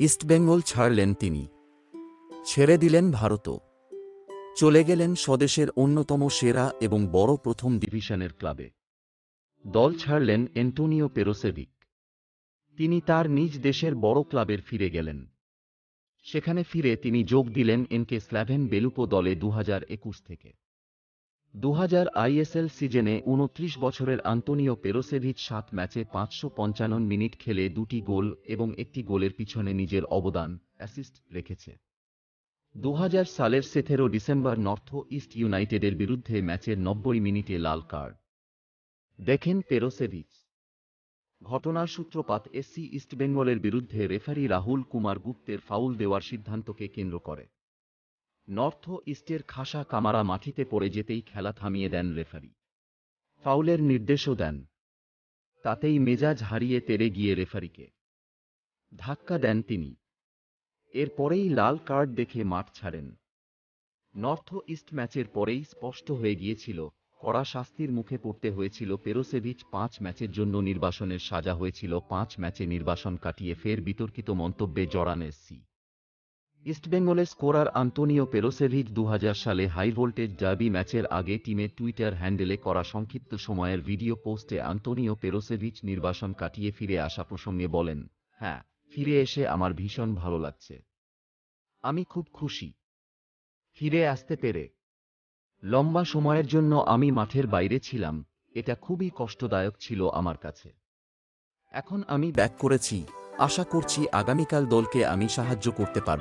ইস্টবেঙ্গল ছাড়লেন তিনি। ছেড়ে দিলেন ভারতও। চলে গেলেন স্বদেশের অন্যতম সেরা এবং বড় প্রথম ডিভিশনের ক্লাবে। দল ছাড়লেন এন্টোনিও পেরোসেভিক। তিনি তার নিজ দেশের বড় ক্লাবের ফিরে গেলেন। সেখানে ফিরে তিনি যোগ দিলেন এনকে স্ল্যাভেন বেলুপো দলে দু হাজার একুশ থেকে। দু হাজার আইএসএল সিজনে উনত্রিশ বছরের আন্তোনিও পেরোসেভিচ সাত ম্যাচে পাঁচশো পঞ্চান্ন মিনিট খেলে দুটি গোল এবং একটি গোলের পিছনে নিজের অবদান, অ্যাসিস্ট রেখেছে। দু হাজার সালের সেথেরো ডিসেম্বর নর্থ ইস্ট ইউনাইটেডের বিরুদ্ধে ম্যাচের নব্বই মিনিটে লাল কার্ড। দেখেন পেরোসেভিচ। ঘটনার সূত্রপাত, এসসি ইস্টবেঙ্গলের বিরুদ্ধে রেফারি রাহুল কুমার গুপ্তের ফাউল দেওয়ার সিদ্ধান্তকে কেন্দ্র করে। নর্থ ইস্টের খাসা কামারা মাটিতে পড়ে যেতেই খেলা থামিয়ে দেন রেফারি। ফাউলের নির্দেশও দেন। তাতেই মেজাজ হারিয়ে তেড়ে গিয়ে রেফারিকে। ধাক্কা দেন তিনি। এরপরেই লাল কার্ড দেখে মাঠ ছাড়েন। নর্থ ইস্ট ম্যাচের পরেই স্পষ্ট হয়ে গিয়েছিল, কড়া শাস্তির মুখে পড়তে হয়েছিল পেরোসেভিচ পাঁচ ম্যাচের জন্য নির্বাসনের সাজা হয়েছিল, পাঁচ ম্যাচে নির্বাসন কাটিয়ে ফের বিতর্কিত মন্তব্যে জড়ান এসসি। ইস্টবেঙ্গলের স্কোরার আন্তোনিও পেরোসেভিচ দু সালে হাই ভোল্টেজ ডার্বি ম্যাচের আগে টিমের টুইটার হ্যান্ডেলে করা সংক্ষিপ্ত সময়ের ভিডিও পোস্টে আন্তোনিও পেরোসেভিচ নির্বাসন কাটিয়ে ফিরে আসা প্রসঙ্গে বলেন হ্যাঁ ফিরে এসে আমার ভীষণ ভালো লাগছে। আমি খুব খুশি। ফিরে আসতে পেরে। লম্বা সময়ের জন্য আমি মাঠের বাইরে ছিলাম, এটা খুবই কষ্টদায়ক ছিল আমার কাছে। এখন আমি ব্যাক করেছি। আশা করছি আগামীকাল দলকে আমি সাহায্য করতে পারব।